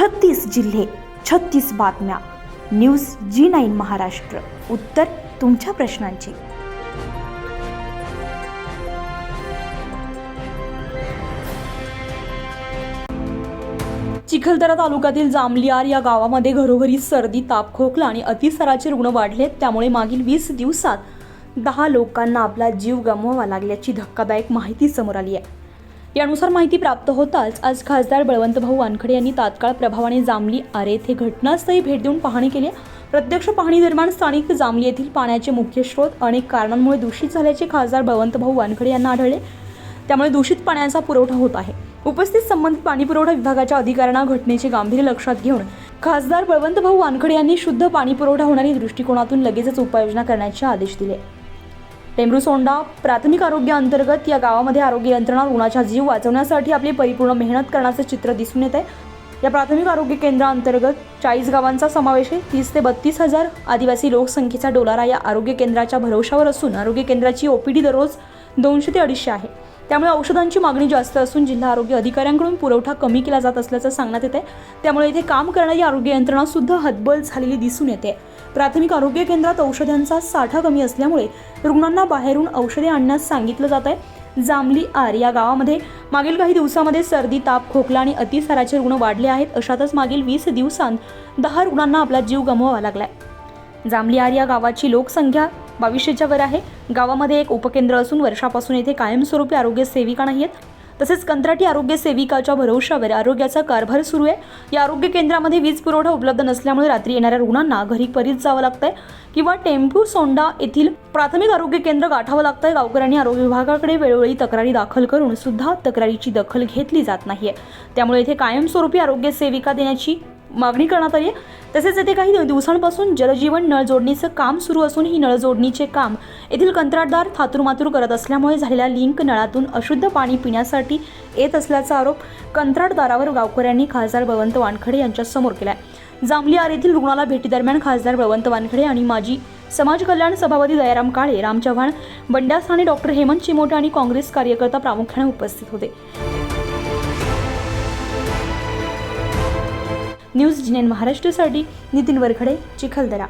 छत्तीस जिल्हे छत्तीस बातम्या. News G nine Maharashtra. उत्तर तुमच्या प्रश्नांची. चिखलदरा तालुक्यातील जांभलियार या गावामध्ये घरोघरी सर्दी ताप खोकला आणि अतिसाराचे रुग्ण वाढलेत त्यामुळे मागील वीस दिवसात दहा लोकांना आपला जीव गमवावा लागल्याची धक्कादायक माहिती समोर आली आहे. यानुसार माहिती प्राप्त होताच आज खासदार बळवंत भाऊ वानखडे यांनी तात्काळ प्रभावाने जांभली आरे येथे घटनास्थळी भेट देऊन पाहणी केली. प्रत्यक्ष पाहणी दरम्यान स्थानिक जांभली येथील पाण्याचे मुख्य स्रोत अनेक कारणांमुळे दूषित झाल्याचे खासदार बळवंत भाऊ वानखडे यांना आढळले. त्यामुळे दूषित पाण्याचा पुरवठा होत आहे. उपस्थित संबंधित पाणीपुरवठा विभागाच्या अधिकाऱ्यांना घटनेचे गांभीर्य लक्षात घेऊन खासदार बळवंत भाऊ वानखडे यांनी शुद्ध पाणीपुरवठा होणारी दृष्टिकोनातून लगेचच उपाययोजना करण्याचे आदेश दिले. टेंबरूसोंडा प्राथमिक आरोग्य अंतर्गत या गावामध्ये आरोग्य यंत्रणा रुग्णाचा जीव वाचवण्यासाठी आपली परिपूर्ण मेहनत करण्याचे चित्र दिसून येत आहे या प्राथमिक आरोग्य केंद्राअंतर्गत चाळीस गावांचा समावेश आहे. तीस ते बत्तीस हजार आदिवासी लोकसंख्येचा डोलारा या आरोग्य केंद्राच्या भरवशावर असून आरोग्य केंद्राची ओपीडी दररोज दोनशे ते अडीचशे आहे. त्यामुळे औषधांची मागणी जास्त असून जिल्हा आरोग्य अधिकाऱ्यांकडून पुरवठा कमी केला जात असल्याचं सांगण्यात येते त्यामुळे इथे काम करणारी आरोग्य यंत्रणा सुद्धा हतबल झालेली दिसून येते. प्राथमिक आरोग्य केंद्रात औषधांचा साठा कमी असल्यामुळे रुग्णांना बाहेरून औषधे आणण्यास सांगितलं जात आहे जांभली आर या गावामध्ये मागील काही दिवसामध्ये सर्दी ताप खोकला आणि अतिसाराचे रुग्ण वाढले आहेत. अशातच मागील वीस दिवसांत दहा रुग्णांना आपला जीव गमवावा लागलाय. जांभली आर या गावाची लोकसंख्या बावीसशेच्या वर आहे. गावामध्ये एक उपकेंद्र असून वर्षापासून येथे कायमस्वरूपी आरोग्य सेविका नाही आहेत तसेच कंत्राटी आरोग्य सेविकाच्या भरवशावर आरोग्याचा कारभार सुरू आहे. या आरोग्य केंद्रामध्ये वीज पुरवठा उपलब्ध नसल्यामुळे रात्री येणाऱ्या रुग्णांना घरी परीत जावं लागतंय किंवा टेम्पू सोंडा येथील प्राथमिक आरोग्य केंद्र गाठावं लागतंय. गावकऱ्यांनी आरोग्य विभागाकडे वेळोवेळी तक्रारी दाखल करून सुद्धा तक्रारीची दखल घेतली जात नाहीये. त्यामुळे येथे कायमस्वरूपी आरोग्य सेविका देण्याची मागणी करण्यात आली आहे. तसेच येथे काही दिवसांपासून जलजीवन नळ जोडणीचं काम सुरू असून ही नळ जोडणीचे काम येथील कंत्राटदार थातुरमातुर करत असल्यामुळे झालेल्या लिंक नळातून अशुद्ध पाणी पिण्यासाठी येत असल्याचा आरोप कंत्राटदारावर गावकऱ्यांनी खासदार बळवंत वानखडे यांच्यासमोर केला आहे जांभली आर येथील रुग्णाला भेटीदरम्यान खासदार बळवंत वानखडे आणि माजी समाज कल्याण सभापती दयाराम काळे राम चव्हाण बंड्यास आणि डॉक्टर हेमंत चिमोटे आणि काँग्रेस कार्यकर्ता प्रामुख्याने उपस्थित होते. न्यूज जिनेन महाराष्ट्रासाठी नितीन वरखडे चिखलदरा.